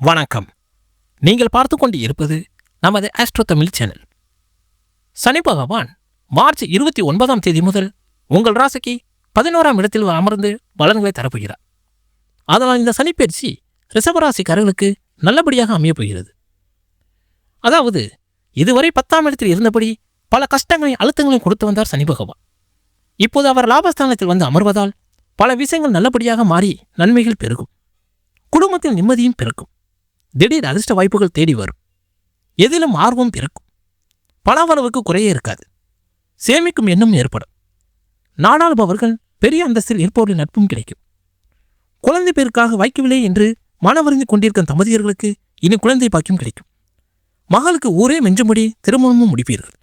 வணக்கம். நீங்கள் பார்த்து கொண்டு இருப்பது நமது ஆஸ்ட்ரோ தமிழ் சேனல் சனி பகவான் மார்ச் இருபத்தி ஒன்பதாம் தேதி முதல் உங்கள் ராசிக்கு பதினோராம் இடத்தில் அமர்ந்து பலன்களை தரப்போகிறார். அதனால் இந்த சனிப்பயிற்சி ரிஷபராசிக்காரர்களுக்கு நல்லபடியாக அமையப் போகிறது. அதாவது இதுவரை பத்தாம் இடத்தில் இருந்தபடி பல கஷ்டங்களையும் அழுத்தங்களையும் கொடுத்து வந்தார் சனி பகவான். இப்போது அவர் லாபஸ்தானத்தில் வந்து அமர்வதால் பல விஷயங்கள் நல்லபடியாக மாறி நன்மைகள் பெருகும். குடும்பத்தில் நிம்மதியும் பிறக்கும் திடீர் அதிர்ஷ்ட வாய்ப்புகள் தேடி வரும். எதிலும் ஆர்வம் பிறக்கும். பணவளவுக்கு குறையே இருக்காது. சேமிக்கும் எண்ணம் ஏற்படும். நாடாளுபவர்கள் பெரிய அந்தஸ்தில் இருப்பவர்களின் நட்பும் கிடைக்கும். குழந்தை பேருக்காக வாய்க்கவில்லை என்று மனவருந்தி கொண்டிருக்கும் தம்பதியர்களுக்கு இனி குழந்தை பாக்கியம் கிடைக்கும். மகளுக்கு ஊரே மெஞ்சும்படி திருமணமும் முடிப்பீர்கள்.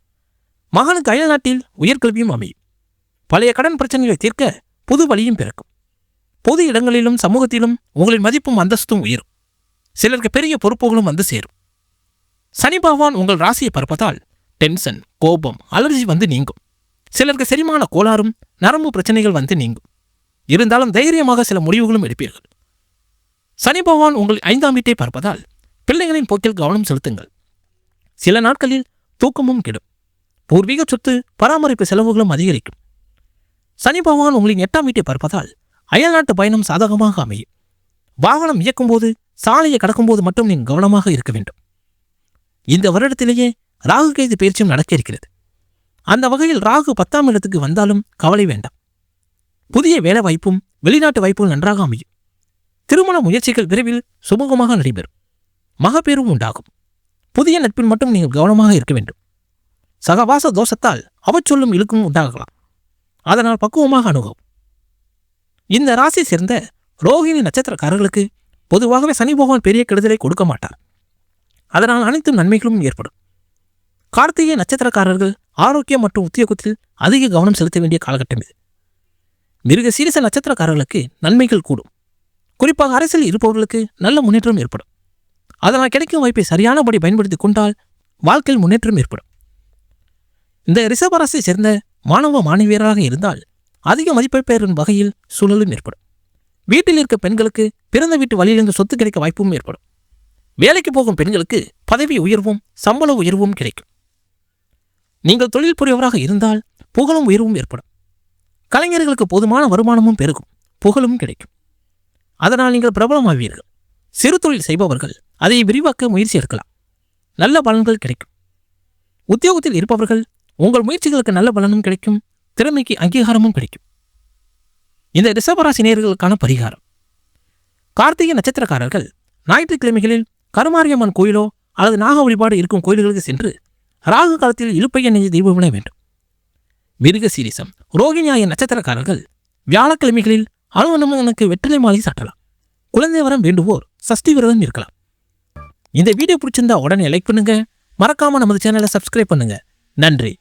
மகனுக்கு அயல்நாட்டில் உயர்கல்வியும் அமையும். பழைய கடன் பிரச்சனைகளை தீர்க்க புது வழியும் பிறக்கும். பொது இடங்களிலும் சமூகத்திலும் உங்களின் மதிப்பும் அந்தஸ்தும் உயரும். சிலருக்கு பெரிய பொறுப்புகளும் வந்து சேரும். சனி பகவான் உங்கள் ராசியை பார்ப்பதால் டென்ஷன் கோபம் அலர்ஜி வந்து நீங்கும். சிலருக்கு செரிமான கோளாறும் நரம்பு பிரச்சனைகள் வந்து நீங்கும். இருந்தாலும் தைரியமாக சில முடிவுகளும் எடுப்பீர்கள். சனி பகவான் உங்கள் ஐந்தாம் வீட்டை பார்ப்பதால் பிள்ளைகளின் போக்கில் கவனம் செலுத்துங்கள். சில நாட்களில் தூக்கமும் கெடும். பூர்வீக சொத்து பராமரிப்பு செலவுகளும் அதிகரிக்கும். சனி பகவான் உங்களின் எட்டாம் வீட்டை பார்ப்பதால் அயல்நாட்டு பயணம் சாதகமாக அமையும். வாகனம் இயக்கும்போது சாலையை கடக்கும்போது மட்டும் நீங்கள் கவனமாக இருக்க வேண்டும். இந்த வருடத்திலேயே ராகு கேது பயிற்சியும் நடக்க இருக்கிறது. அந்த வகையில் ராகு பத்தாம் இடத்துக்கு வந்தாலும் கவலை வேண்டாம். புதிய வேலை வாய்ப்பும் வெளிநாட்டு வாய்ப்பும் நன்றாக அமையும். திருமண முயற்சிகள் விரைவில் சுமூகமாக நடைபெறும். மகப்பேரும் உண்டாகும். புதிய நட்பில் மட்டும் நீங்கள் கவனமாக இருக்க வேண்டும். சகவாச தோஷத்தால் அவச்சொல்லும் இழுக்கும் உண்டாகலாம். அதனால் பக்குவமாக அணுகவும். இந்த ராசி சேர்ந்த ரோகிணி நட்சத்திரக்காரர்களுக்கு பொதுவாகவே சனி பகவான் பெரிய கெடுதலை கொடுக்க மாட்டார். அதனால் அனைத்து நன்மைகளும் ஏற்படும். கார்த்திகை நட்சத்திரக்காரர்கள் ஆரோக்கியம் மற்றும் உத்தியோகத்தில் அதிக கவனம் செலுத்த வேண்டிய காலகட்டம் இது. மிருக சீரிச நட்சத்திரக்காரர்களுக்கு நன்மைகள் கூடும். குறிப்பாக அரசியல் இருப்பவர்களுக்கு நல்ல முன்னேற்றம் ஏற்படும். அதனால் கிடைக்கும் வாய்ப்பை சரியானபடி பயன்படுத்தி கொண்டால் வாழ்க்கையில் முன்னேற்றம் ஏற்படும். இந்த ரிசர்வ் அரசை சேர்ந்த மாணவ மாணவியராக இருந்தால் அதிக மதிப்பை பெறும் வகையில் சூழலும் ஏற்படும். வீட்டில் இருக்க பெண்களுக்கு பிறந்த வீட்டு வழியிலிருந்து சொத்து கிடைக்க வாய்ப்பும் ஏற்படும். வேலைக்கு போகும் பெண்களுக்கு பதவி உயர்வும் சம்பள உயர்வும் கிடைக்கும். நீங்கள் தொழில் புரியவராக இருந்தால் புகழும் உயர்வும் ஏற்படும். கலைஞர்களுக்கு போதுமான வருமானமும் பெருகும் புகழும் கிடைக்கும். அதனால் நீங்கள் பிரபலமாவீர்கள். சிறு தொழில் செய்பவர்கள் அதை விரிவாக்க முயற்சி எடுக்கலாம். நல்ல பலன்கள் கிடைக்கும். உத்தியோகத்தில் இருப்பவர்கள் உங்கள் முயற்சிகளுக்கு நல்ல பலனும் கிடைக்கும் திறமைக்கு அங்கீகாரமும் கிடைக்கும். இந்த ரிஷபராசி நேர்களுக்கான பரிகாரம். கார்த்திகை நட்சத்திரக்காரர்கள் ஞாயிற்றுக்கிழமைகளில் கருமாரியம்மன் கோயிலோ அல்லது நாக வழிபாடு இருக்கும் கோயில்களுக்கு சென்று ராகு காலத்தில் இழுப்பை எண்ணெய் தீபமிட வேண்டும். மிருக சீரிசம் ரோகிணியாய நட்சத்திரக்காரர்கள் வியாழக்கிழமைகளில் அனுமனுக்கு வெற்றிலை மாலை சாட்டலாம். குழந்தை வரம் வேண்டுவோர் சஷ்டி விரதம் இருக்கலாம். இந்த வீடியோ பிடிச்சிருந்தா உடனே லைக் பண்ணுங்க. மறக்காம நமது சேனலை சப்ஸ்கிரைப் பண்ணுங்க. நன்றி.